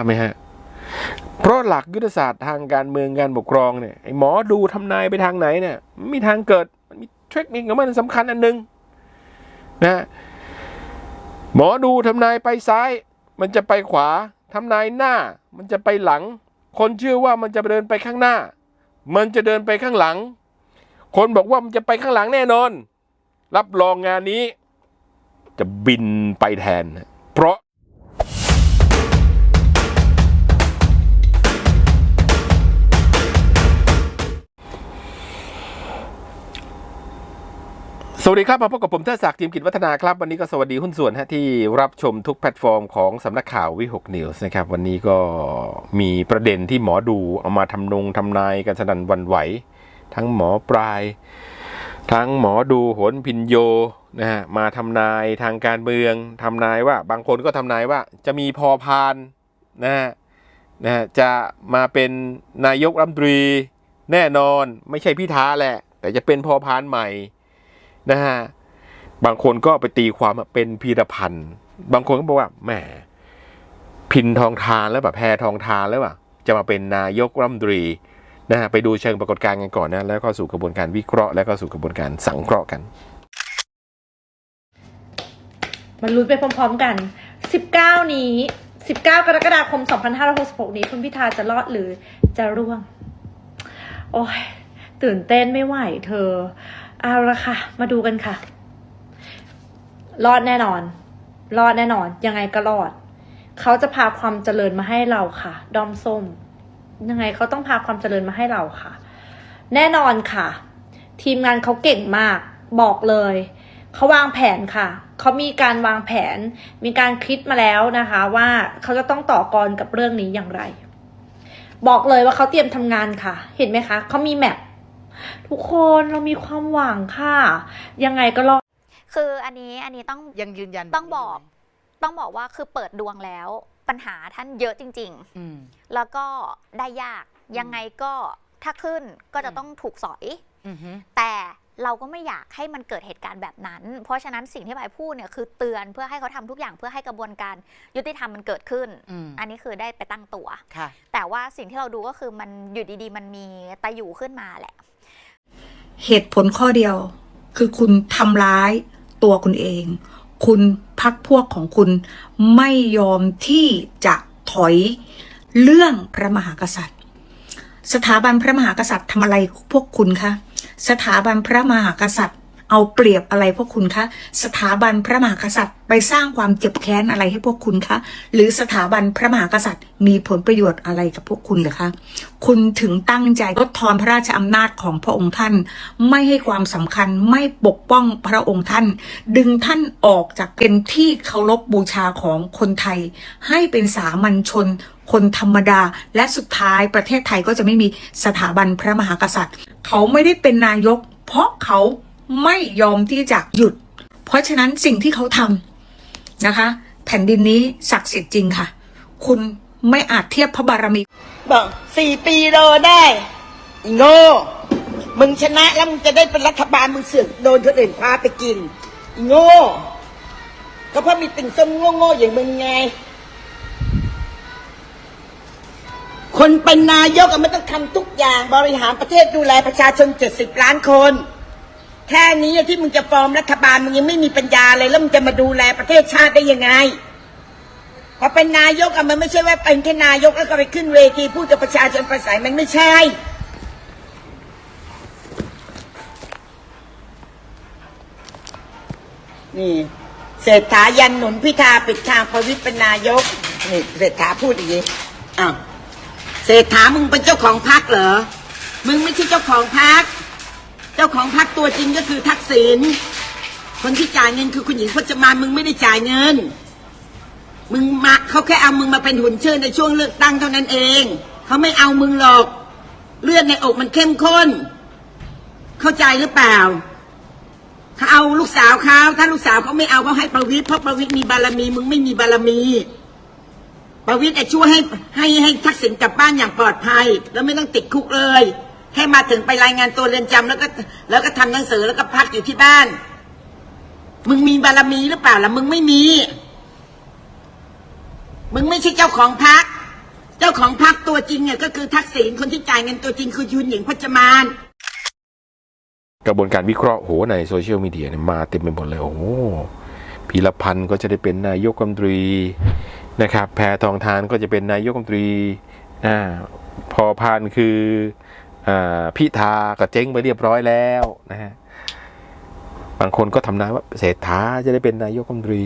าพไหมฮะ เพราะหลักยุทธศาสตร์ทางการเมืองการปกครองเนี่ยไอ้หมอดูทำนายไปทางไหนเนี่ยมันมีทางเกิดมันมีเทคนิคของมันสำคัญอันหนึ่งนะหมอดูทำนายไปซ้าย มันจะไปขวาทำนายหน้า มันจะไปหลัง คนเชื่อว่ามันจะเดินไปข้างหน้า มันจะเดินไปข้างหลัง คนบอกว่ามันจะไปข้างหลังแน่นอน รับรองงานนี้ จะบินไปแทนนะ วัสดีครับ มาพบกับผมเทิดศักดิ์จิมกิจวัฒนาครับ วันนี้ก็สวัสดีหุ้นส่วนฮะที่รับชมทุกแพลตฟอร์มของสำนักข่าววิหกนิวส์นะครับ วันนี้ก็มีประเด็นที่หมอดูเอามาทำนงทำนายกันสนั่นวันไหว ทั้งหมอปลาย ทั้งหมอดูโหนพินโยนะฮะมาทำนายทางการเมืองทำนายว่า บางคนก็ทำนายว่าจะมีพอพานนะฮะนะฮะจะมาเป็นนายกรัฐมนตรีแน่นอนไม่ใช่พิธาแหละ แต่จะเป็นพอพานใหม่ นะฮะบางคนก็ไปตีความว่าเป็นพีรพันธ์บางคนก็บอกว่าแหมพินทองทานแล้วแบบแพรทองทานแล้วอะจะมาเป็นนายกรัฐมนตรีนะฮะไปดูเชิงปรากฏการณ์กันก่อนนะแล้วก็สู่กระบวนการวิเคราะห์แล้วก็สู่กระบวนการสังเคราะห์กันมาลุ้นไปพร้อมๆกัน 19 นี้ 19 กรกฎาคม 2566 นี้ คุณพิธาจะรอดหรือจะร่วง โอ้ยตื่นเต้นไม่ไหวเธอ เอาละค่ะ มาดูกันค่ะ รอดแน่นอน รอดแน่นอน ยังไงก็รอด เขาจะพาความเจริญมาให้เราค่ะ ดอมส้ม ยังไงเขาต้องพาความเจริญมาให้เราค่ะ แน่นอนค่ะ ทีมงานเขาเก่งมาก บอกเลย เขาวางแผนค่ะ เขามีการวางแผน มีการคิดมาแล้วนะคะ ว่าเขาจะต้องต่อกรกับเรื่องนี้อย่างไร บอกเลยว่าเขาเตรียมทำงานค่ะ เห็นไหมคะ เขามีแมป ทุกคนเรามีความหวังค่ะ ยังไงก็รอดคืออันนี้อันนี้ต้องยังยืนยันต้องบอก ต้องบอกว่าคือเปิดดวงแล้ว ปัญหาท่านเยอะจริงอืมๆแล้วก็ได้ยากอืมยังไงก็ถ้าขึ้นก็จะอืมต้องถูกสอย อือฮึ แต่ เราก็ไม่อยากให้มันเกิดเหตุการณ์แบบนั้น เพราะฉะนั้นสิ่งที่ใบพูดเนี่ยคือเตือนเพื่อให้เขาทำทุกอย่างเพื่อให้กระบวนการยุติธรรมมันเกิดขึ้นอืมอันนี้คือได้ไปตั้งตัวค่ะแต่ว่าสิ่งที่เราดูก็คือมันอยู่ดีๆ มันมีตะอยู่ขึ้นมาแหละ เหตุผลข้อเดียว คือคุณทำร้ายตัวคุณเอง คุณพักพวกของคุณไม่ยอมที่จะถอยเรื่องพระมหากษัตริย์ สถาบันพระมหากษัตริย์ทำอะไรพวกคุณคะ สถาบันพระมหากษัตริย์ เอาเปรียบอะไรพวกคุณคะ สถาบันพระมหากษัตริย์ ไปสร้างความเจ็บแค้นอะไรให้พวกคุณคะ หรือสถาบันพระมหากษัตริย์ มีผลประโยชน์อะไรกับพวกคุณหรือคะ คุณถึงตั้งใจลดทอนพระราชอำนาจของพระองค์ท่าน ไม่ให้ความสำคัญไม่ปกป้องพระองค์ท่าน ดึงท่านออกจากเป็นที่เคารพบูชาของคนไทย ให้เป็นสามัญชน คนธรรมดา และสุดท้ายประเทศไทยก็จะไม่มีสถาบันพระมหากษัตริย์ เขาไม่ได้เป็นนายก เพราะเขาไม่ยอมที่จะหยุด เพราะฉะนั้นสิ่งที่เขาทำนะคะ แผ่นดินนี้ศักดิ์สิทธิ์จริงค่ะ คุณไม่อาจเทียบพระบารมี บอกสี่ปีรอได้โง่มึงชนะแล้วมึงจะได้เป็นรัฐบาลมึงเสือกโดนคนอื่นพาไปกิน โง่ ก็เพราะมีติ่งส้มโง่ๆอย่างมึงไง คนเป็นนายกอะไม่ต้องทำทุกอย่างบริหารประเทศดูแลประชาชนเจ็ดสิบล้านคน แค่นี้ที่มึงจะฟอร์มรัฐบาลมึงยังไม่มีปัญญาเลยแล้วมึงจะมาดูแลประเทศชาติได้ยังไงพอเป็นนายกอะมันไม่ใช่ว่าเป็นแค่นายกแล้วก็ไปขึ้นเวทีพูดกับประชาชนประสัยมันไม่ใช่นี่เศรษฐายันหนุนพิธาปิดทางประวิตรเป็นนายกนี่เศรษฐาพูดอย่างนี้อ้าว เศรษฐามึงเป็นเจ้าของพรรคเหรอ มึงไม่ใช่เจ้าของพรรคเจ้าของพรรคตัวจริงก็คือทักษิณ คนที่จ่ายเงินคือคุณหญิงพจมานมึงไม่ได้จ่ายเงิน มึงมาเขาแค่เอามึงมาเป็นหุ่นเชิญในช่วงเลือกตั้งเท่านั้นเอง เขาไม่เอามึงหรอก เลือดในอกมันเข้มข้น เข้าใจหรือเปล่าเขาเอาลูกสาวเขาถ้าลูกสาวเขาไม่เอาเขาให้ประวิตรเพราะประวิตรมีบารมี มึงไม่มีบารมี ประวิตรจะช่วยให้ให้ให้ทักษิณกลับบ้านอย่างปลอดภัย แล้วไม่ต้องติดคุกเลยแค่มาถึงไปรายงานตัวเรือนจำแล้วก็ แล้วก็ทำหนังสือแล้วก็พักอยู่ที่บ้าน มึงมีบารมีหรือเปล่าล่ะมึงไม่มี มึงไม่ใช่เจ้าของพัก เจ้าของพรรคตัวจริงเนี่ยก็คือทักษิณคนที่จ่ายเงินตัวจริงคือคุณหญิงพจมานกระบวนการวิเคราะห์โหในโซเชียลมีเดียเนี่ยมาเต็มไปหมดเลยโอ้พีรพันธ์ก็จะได้เป็นนายกรัฐมนตรี นะครับ แพทองทานก็จะเป็นนายกรัฐมนตรีอ่าพอพานคืออพิธาก็เจ๊งไปเรียบร้อยแล้วนะฮะบางคนก็ทำนายว่าเศรษฐาจะได้เป็นนายกรัฐมนตรี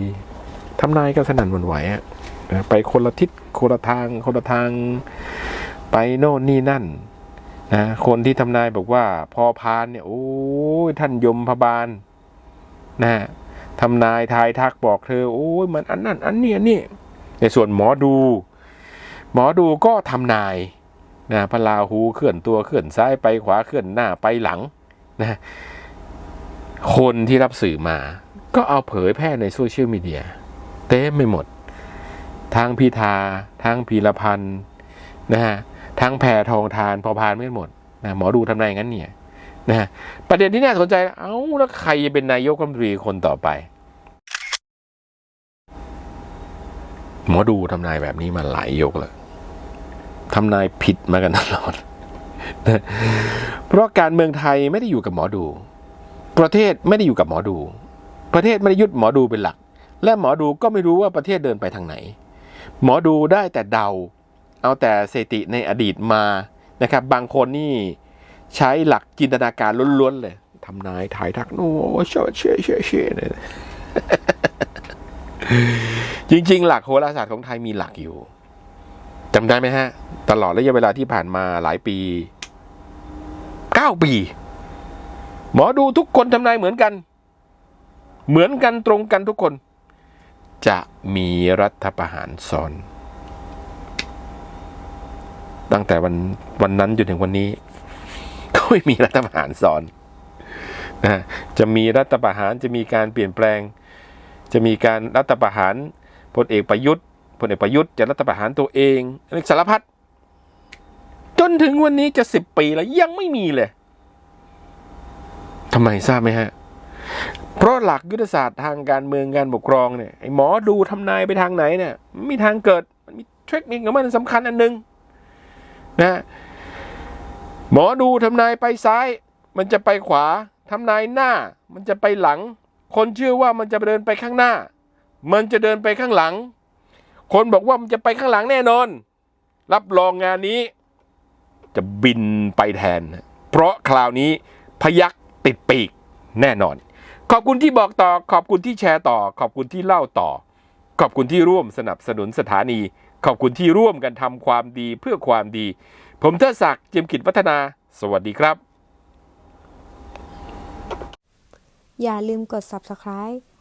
ทำนายก็สนั่นหวั่นไหวอะนะไปคนละทิศคนละทางคนละทางไปโน่นนี่นั่นนะคนที่ทำนายบอกว่าพอพานเนี่ยโอ้ยท่านยมพบาลนะฮะทำนายทายทักบอกเธอโอ้ยมันอันนั้นอันนี้อันนี้ ในส่วนหมอดู หมอดูก็ทำนายนะพระราหูเคลื่อนตัวเคลื่อนซ้ายไปขวาเคลื่อนหน้าไปหลังนะคนที่รับสื่อมา ก็เอาเผยแพร่ในโซเชียลมีเดียเต็มไปหมด ทั้งพิธาทั้งพีรพันธ์นะฮะทั้งแพรทองทานพอพานไม่หมดนะหมอดูทำนายงั้นเนี่ยนะประเด็นที่น่าสนใจ เอ้าแล้วใครจะเป็นนายกรัฐมนตรีคนต่อไป หมอดูทำนายแบบนี้มาหลายยกแล้วทำนายผิดมากันตลอด เพราะการเมืองไทยไม่ได้อยู่กับหมอดู ประเทศไม่ได้อยู่กับหมอดู ประเทศไม่ได้ยึดหมอดูเป็นหลัก และหมอดูก็ไม่รู้ว่าประเทศเดินไปทางไหน หมอดูได้แต่เดา เอาแต่สถิติในอดีตมานะครับ บางคนนี่ใช้หลักจินตนาการล้วนๆเลยทำนายถ่ายทักโน้เชื่อเชื่อเชื่อเชื่อเนี่ย จริง ๆ หลักโหราศาสตร์ของไทยมีหลักอยู่จำได้ไหมฮะ ตลอดระยะเวลาที่ผ่านมาหลายปีเก้าปี หมอดูทุกคนทำนายเหมือนกัน เหมือนกันตรงกันทุกคน จะมีรัฐประหารซ้อน ตั้งแต่วันวันนั้นจนถึงวันนี้ ก็ไม่มีรัฐประหารซ้อนนะจะมีรัฐประหารจะมีการเปลี่ยนแปลง จะมีการรัฐประหาร พลเอกประยุทธ์พลเอกประยุทธ์จะรัฐประหารตัวเองอะไรสารพัดจนถึงวันนี้จะสิบปีแล้วยังไม่มีเลยทำไมทราบไหมฮะ เพราะหลักยุทธศาสตร์ทางการเมืองการปกครองเนี่ยไอ้หมอดูทำนายไปทางไหนเนี่ยไม่มีทางเกิดมันมีเทคนิคของมันสำคัญอันหนึ่งนะหมอดูทำนายไปซ้าย มันจะไปขวาทำนายหน้า มันจะไปหลัง คนเชื่อว่ามันจะเดินไปข้างหน้า มันจะเดินไปข้างหลัง คนบอกว่ามันจะไปข้างหลังแน่นอน รับรองงานนี้ จะบินไปแทน เพราะคราวนี้พยักติดปีกแน่นอน ขอบคุณที่บอกต่อ ขอบคุณที่แชร์ต่อ ขอบคุณที่เล่าต่อ ขอบคุณที่ร่วมสนับสนุนสถานี ขอบคุณที่ร่วมกันทำความดีเพื่อความดี ผมเทิดศักดิ์เจียมกิจวัฒนา สวัสดีครับ อย่าลืมกด subscribe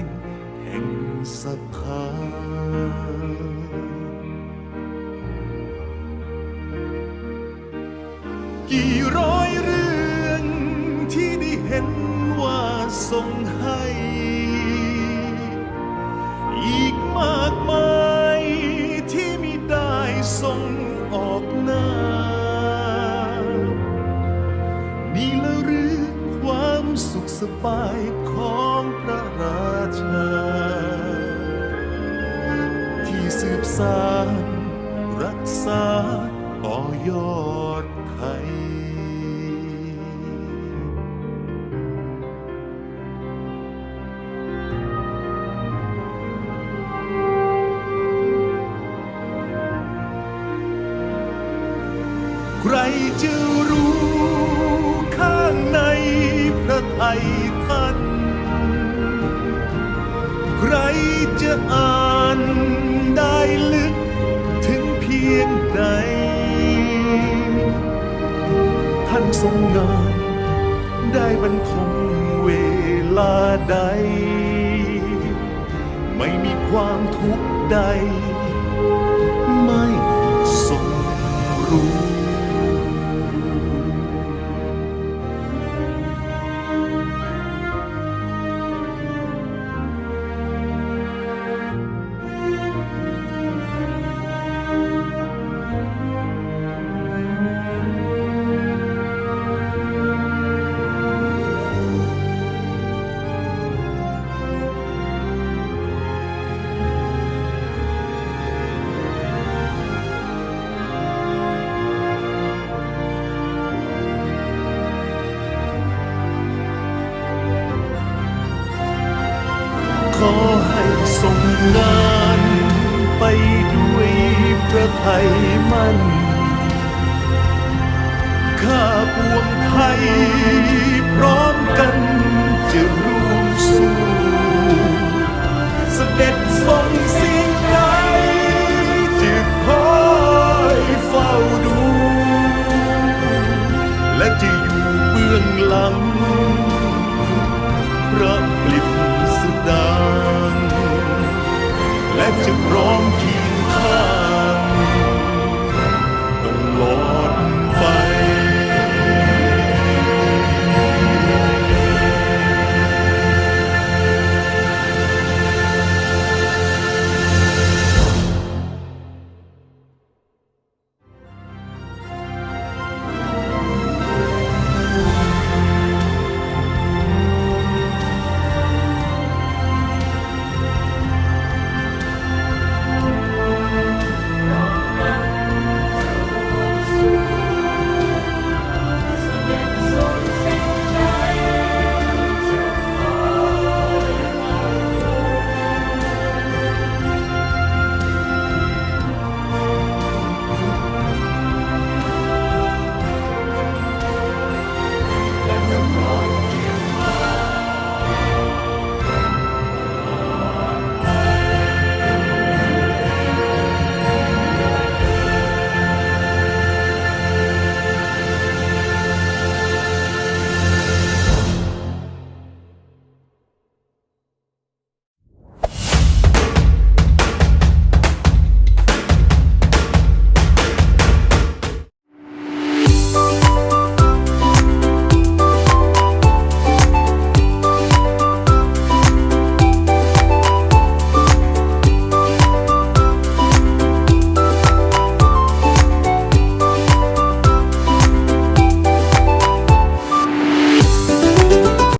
ง สบายของพระราชา ที่สืบสานรักษาต่อยอดไทย ใครจะ ไทยท่านใครจะอ่านได้ลึกถึงเพียงไหนท่านทรงงานได้บรรทมเวลาใด ไม่มีความทุกข์ใด ไม่ มั่นข้าปวงไทย พร้อมกันจะร่วมสู้เสด็จทรงสิ่งใดจะคอยเฝ้าดู และจะอยู่เบื้องหลังพระปลิบสดางและจะรอ